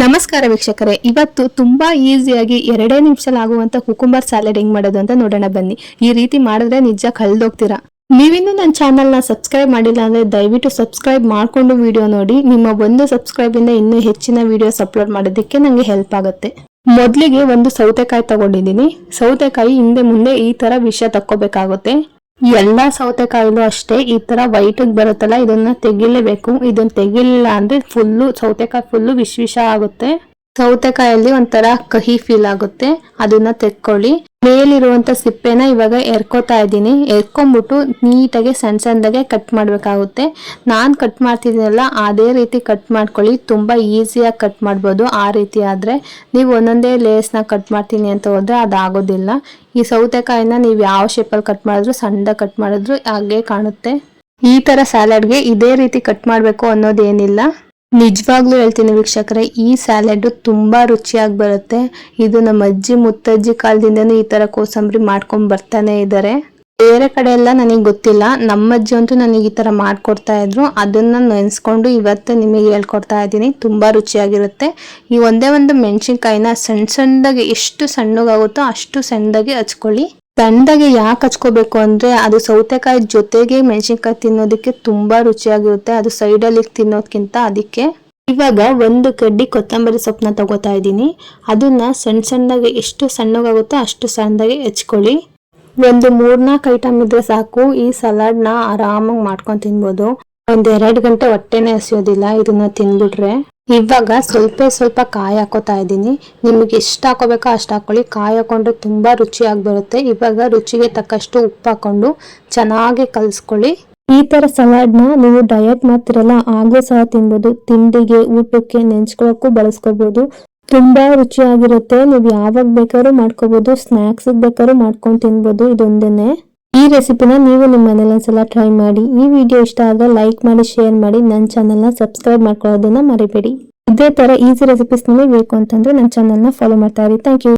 ನಮಸ್ಕಾರ ವೀಕ್ಷಕರೇ. ಇವತ್ತು ತುಂಬಾ ಈಸಿಯಾಗಿ ಎರಡೇ ನಿಮಿಷದಲ್ಲಿ ಆಗುವಂತ ಕುಕುಂಬರ್ ಸ್ಯಾಲೆಡ್ ಹೆಂಗ್ ಮಾಡೋದು ಅಂತ ನೋಡೋಣ ಬನ್ನಿ. ಈ ರೀತಿ ಮಾಡಿದ್ರೆ ನಿಜ ಕಳ್ದೋಗ್ತೀರಾ? ನೀವಿನ್ನೂ ನನ್ನ ಚಾನಲ್ನ ಸಬ್ಸ್ಕ್ರೈಬ್ ಮಾಡಿಲ್ಲ ಅಂದ್ರೆ ದಯವಿಟ್ಟು ಸಬ್ಸ್ಕ್ರೈಬ್ ಮಾಡ್ಕೊಂಡು ವಿಡಿಯೋ ನೋಡಿ. ನಿಮ್ಮ ಒಂದು ಸಬ್ಸ್ಕ್ರೈಬ್ ಇಂದ ಇನ್ನೂ ಹೆಚ್ಚಿನ ವಿಡಿಯೋಸ್ ಅಪ್ಲೋಡ್ ಮಾಡೋದಕ್ಕೆ ನಂಗೆ ಹೆಲ್ಪ್ ಆಗುತ್ತೆ. ಮೊದಲಿಗೆ ಒಂದು ಸೌತೆಕಾಯಿ ತಗೊಂಡಿದ್ದೀನಿ. ಸೌತೆಕಾಯಿ ಹಿಂದೆ ಮುಂದೆ ಈ ತರ ವಿಷಯ ತಕ್ಕೋಬೇಕಾಗುತ್ತೆ. ಎಲ್ಲಾ ಸೌತೆಕಾಯಿಲು ಅಷ್ಟೇ, ಈ ತರ ವೈಟ್ ಬರುತ್ತಲ್ಲ, ಇದನ್ನ ತೆಗಿಲೇಬೇಕು. ಇದನ್ನ ತೆಗಿಲಿಲ್ಲ ಅಂದ್ರೆ ಫುಲ್ಲು ಸೌತೆಕಾಯಿ ಫುಲ್ಲು ವಿಷ ವಿಷ ಆಗುತ್ತೆ. ಸೌತೆಕಾಯಲ್ಲಿ ಒಂಥರ ಕಹಿ ಫೀಲ್ ಆಗುತ್ತೆ. ಅದನ್ನ ತೆಕ್ಕೊಳ್ಳಿ. ಮೇಲಿರುವಂತ ಸಿಪ್ಪೆನ ಇವಾಗ ಎರ್ಕೋತಾ ಇದ್ದೀನಿ. ಎರ್ಕೊಂಡ್ಬಿಟ್ಟು ನೀಟಾಗಿ ಸಣ್ಣ ಸಣ್ಣದಾಗೆ ಕಟ್ ಮಾಡಬೇಕಾಗುತ್ತೆ. ನಾನು ಕಟ್ ಮಾಡ್ತಿದ್ದೀನಲ್ಲ, ಅದೇ ರೀತಿ ಕಟ್ ಮಾಡ್ಕೊಳ್ಳಿ. ತುಂಬಾ ಈಸಿಯಾಗಿ ಕಟ್ ಮಾಡ್ಬೋದು. ಆ ರೀತಿ ಆದ್ರೆ ನೀವು ಒಂದೊಂದೇ ಲೇಸ್ನ ಕಟ್ ಮಾಡ್ತೀನಿ ಅಂತ ಹೋದ್ರೆ ಅದಾಗೋದಿಲ್ಲ. ಈ ಸೌತೆಕಾಯಿನ ನೀವು ಯಾವ ಶೇಪಲ್ಲಿ ಕಟ್ ಮಾಡಿದ್ರು, ಸಣ್ಣದಾಗಿ ಕಟ್ ಮಾಡಿದ್ರು, ಹಾಗೆ ಕಾಣುತ್ತೆ. ಈ ತರ ಸ್ಯಾಲಡ್ಗೆ ಇದೇ ರೀತಿ ಕಟ್ ಮಾಡಬೇಕು ಅನ್ನೋದೇನಿಲ್ಲ. ನಿಜವಾಗ್ಲೂ ಹೇಳ್ತೀನಿ ವೀಕ್ಷಕರೇ, ಈ ಸ್ಯಾಲೆಡ್ ತುಂಬಾ ರುಚಿಯಾಗಿ ಬರುತ್ತೆ. ಇದು ನಮ್ಮ ಅಜ್ಜಿ ಮುತ್ತಜ್ಜಿ ಕಾಲದಿಂದನೂ ಈ ತರ ಕೋಸಂಬರಿ ಮಾಡ್ಕೊಂಡ್ ಬರ್ತಾನೆ ಇದ್ದಾರೆ ಬೇರೆ ಕಡೆ ಎಲ್ಲ ನನಗೆ ಗೊತ್ತಿಲ್ಲ. ನಮ್ಮ ಅಜ್ಜಿ ಅಂತೂ ನನಗೆ ಈ ತರ ಮಾಡ್ಕೊಡ್ತಾ ಇದ್ರು. ಅದನ್ನ ನೆನೆಸ್ಕೊಂಡು ಇವತ್ತು ನಿಮಗೆ ಹೇಳ್ಕೊಡ್ತಾ ಇದ್ದೀನಿ. ತುಂಬಾ ರುಚಿಯಾಗಿರುತ್ತೆ. ಈ ಒಂದೇ ಒಂದು ಮೆಣಸಿನ್ಕಾಯಿನ ಸಣ್ಣ ಸಣ್ಣದಾಗಿ ಎಷ್ಟು ಸಣ್ಣಗಾಗುತ್ತೋ ಅಷ್ಟು ಸಣ್ಣದಾಗಿ ಹಚ್ಕೊಳ್ಳಿ. ಸಣ್ಣದಾಗಿ ಯಾಕೆ ಹಚ್ಕೋಬೇಕು ಅಂದ್ರೆ ಅದು ಸೌತೆಕಾಯಿ ಜೊತೆಗೆ ಮೆಣಸಿನ್ಕಾಯಿ ತಿನ್ನೋದಕ್ಕೆ ತುಂಬಾ ರುಚಿಯಾಗಿರುತ್ತೆ. ಅದು ಸೈಡಲ್ಲಿ ತಿನ್ನೋದ್ಕಿಂತ ಅದಕ್ಕೆ ಇವಾಗ ಒಂದು ಕಡ್ಡಿ ಕೊತ್ತಂಬರಿ ಸೊಪ್ಪನ್ನ ತಗೋತಾ ಇದ್ದೀನಿ. ಅದನ್ನ ಸಣ್ಣ ಸಣ್ಣದಾಗಿ ಎಷ್ಟು ಸಣ್ಣಗಾಗುತ್ತೋ ಅಷ್ಟು ಸಣ್ಣದಾಗಿ ಹೆಚ್ಕೊಳ್ಳಿ. ಒಂದು ಮೂರ್ನಾಲ್ಕು ಐಟಮ್ ಇದ್ರೆ ಸಾಕು. ಈ ಸಲಾಡ್ನ ಆರಾಮಾಗಿ ಮಾಡ್ಕೊಂಡು ತಿನ್ಬೋದು. ಒಂದೆರಡು ಗಂಟೆ ಹೊಟ್ಟೆನೇ ಹಸಿಯೋದಿಲ್ಲ. ಇದನ್ನ ತಿನ್ಬಿಟ್ರೆ. ಇವಾಗ ಸ್ವಲ್ಪ ಸ್ವಲ್ಪ ಕಾಯಿ ಹಾಕೋತಾ ಇದ್ದೀನಿ. ನಿಮಗೆ ಎಷ್ಟು ಹಾಕೋಬೇಕೋ ಅಷ್ಟು ಹಾಕೊಳ್ಳಿ. ಕಾಯಿ ಹಾಕೊಂಡ್ರೆ ತುಂಬಾ ರುಚಿಯಾಗಿ ಬರುತ್ತೆ ಇವಾಗ ರುಚಿಗೆ ತಕ್ಕಷ್ಟು ಉಪ್ಪು ಹಾಕೊಂಡು ಚೆನ್ನಾಗಿ ಕಲಿಸ್ಕೊಳ್ಳಿ. ಈ ಥರ ಸಲಾಡ್ನ ನೀವು ಡಯಟ್ ಮಾಡ್ತಿರಲ್ಲ ಆಗಲೂ ಸಹ ತಿನ್ಬೋದು. ತಿಂಡಿಗೆ, ಊಟಕ್ಕೆ ನೆಂಚ್ಕೊಳ್ಳೋಕ್ಕೂ ಬಳಸ್ಕೋಬೋದು. ತುಂಬಾ ರುಚಿಯಾಗಿರುತ್ತೆ. ನೀವು ಯಾವಾಗ ಬೇಕಾದ್ರೂ ಮಾಡ್ಕೋಬೋದು. ಸ್ನಾಕ್ಸ್ ಬೇಕಾದ್ರೂ ಮಾಡ್ಕೊಂಡು ತಿನ್ಬೋದು ಇದೊಂದೇನೆ. ಈ ರೆಸಿಪಿನ ನೀವು ನಿಮ್ಮ ಮನೇಲಿ ಒಂದ್ಸಲ ಟ್ರೈ ಮಾಡಿ. ಈ ವಿಡಿಯೋ ಇಷ್ಟ ಆದ್ರೆ ಲೈಕ್ ಮಾಡಿ ಶೇರ್ ಮಾಡಿ. ನನ್ನ ಚಾನಲ್ನ ಸಬ್ಸ್ಕ್ರೈಬ್ ಮಾಡ್ಕೊಳ್ಳೋದನ್ನ ಮರಿಬೇಡಿ. ಇದೇ ತರ ಈಸಿ ರೆಸಿಪೀಸ್ ನಿಮಗೆ ಬೇಕು ಅಂತಂದ್ರೆ ನನ್ನ ಚಾನಲ್ನ ಫಾಲೋ ಮಾಡ್ತಾ ಇರಿ. Thank you